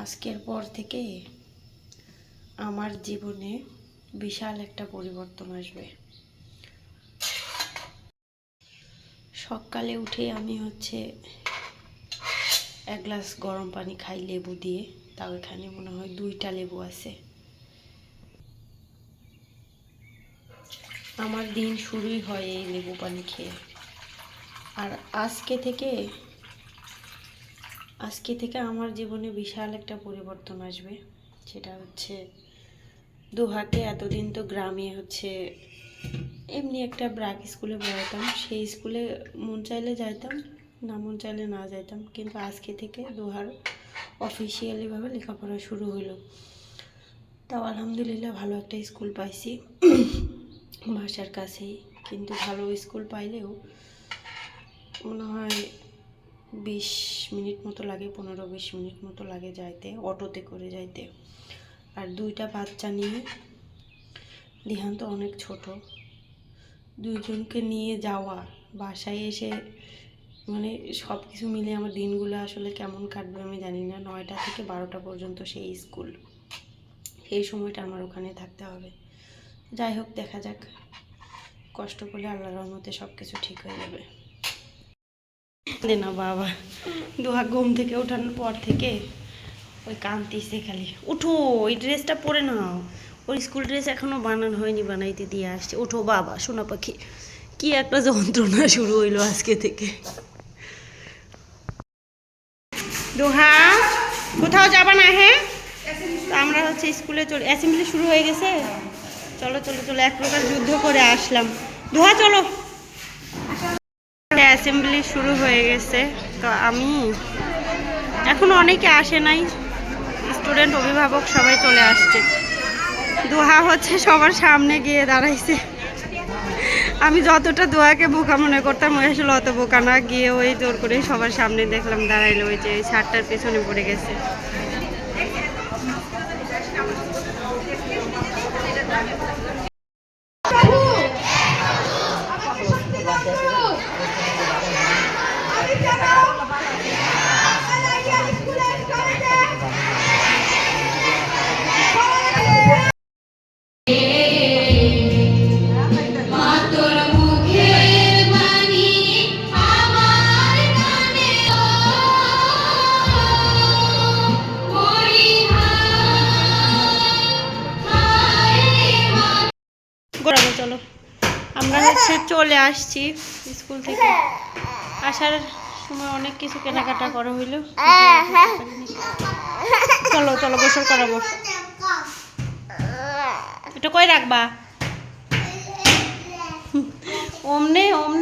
আজকের পর থেকে আমার জীবনে বিশাল একটা পরিবর্তন আসবে। সকালে উঠে আমি হচ্ছে এক গ্লাস গরম পানি খাই লেবু দিয়ে। তাও এখানে মনে হয় দুইটা লেবু আছে। আমার দিন শুরুই হয় এই লেবু পানি খেয়ে। আর আজকে থেকে আজকে থেকে আমার জীবনে বিশাল একটা পরিবর্তন আসবে। সেটা হচ্ছে দুহাকে এতদিন তো গ্রামে হচ্ছে এমনি একটা ব্রাক স্কুলে পড়াতাম সেই স্কুলে মন চাইলে যাইতাম, না মন চাইলে না যাইতাম। কিন্তু আজকে থেকে দুহার অফিসিয়ালিভাবে লেখাপড়া শুরু হলো তাও আলহামদুলিল্লাহ ভালো একটা স্কুল পাইছি। বাসার কাছেই। কিন্তু ভালো স্কুল পাইলেও মনে হয় বিশ মিনিট মতো লাগে, পনেরো বিশ মিনিট মতো লাগে যাইতে, অটোতে করে যাইতে। আর দুইটা বাচ্চা নিয়ে দিহান তো অনেক ছোট, দুইজনকে নিয়ে যাওয়া, বাসায় এসে মানে সব কিছু মিলে আমার দিনগুলো আসলে কেমন কাটবে আমি জানি না, নয়টা থেকে বারোটা পর্যন্ত সেই স্কুল। সেই সময়টা আমার ওখানে থাকতে হবে। যাই হোক, দেখা যাক। কষ্ট করলে আল্লাহর রহমতে সব কিছু ঠিক হয়ে যাবে। না বাবা। দুহা ঘুম থেকে ওঠানোর পর থেকে ওই কান্তিছে খালি। উঠো ওই ড্রেসটা পরে নাও। ওই স্কুল ড্রেস এখনও বানানো হয়নি, বানাইতে দিয়ে আসছে। উঠো বাবা, সোনা পাখি। কি একটা যন্ত্রণা শুরু হইল আজকে থেকে। দোহা, কোথাও যাবা না হ্যাঁ? আমরা হচ্ছে স্কুলে চলে অ্যাসেম্বলি শুরু হয়ে গেছে। চলো চলো চলো, এক প্রকার যুদ্ধ করে আসলাম। দোহা, চলো। অ্যাসেম্বলি শুরু হয়ে গেছে। তো আমি এখন অনেকে আসে নাই। স্টুডেন্ট, অভিভাবক সবাই চলে আসছে। দোহা হচ্ছে সবার সামনে গিয়ে দাঁড়াইছে। আমি যতটা দোয়াকে বোকা মনে করতাম, ওই আসলে অত বোকা না। গিয়ে ওই জোর করে সবার সামনে দেখলাম, দাঁড়াইলো। ওই যে ছাদটার পেছনে পড়ে গেছে। গোড়াবো চলো। আমরা হচ্ছে চলে আসছি স্কুল থেকে। আসার সময় অনেক কিছু কেনাকাটা করা হইল। চলো চলো, গোসল করাবো। এটা কই রাখবা? অমনে অমনে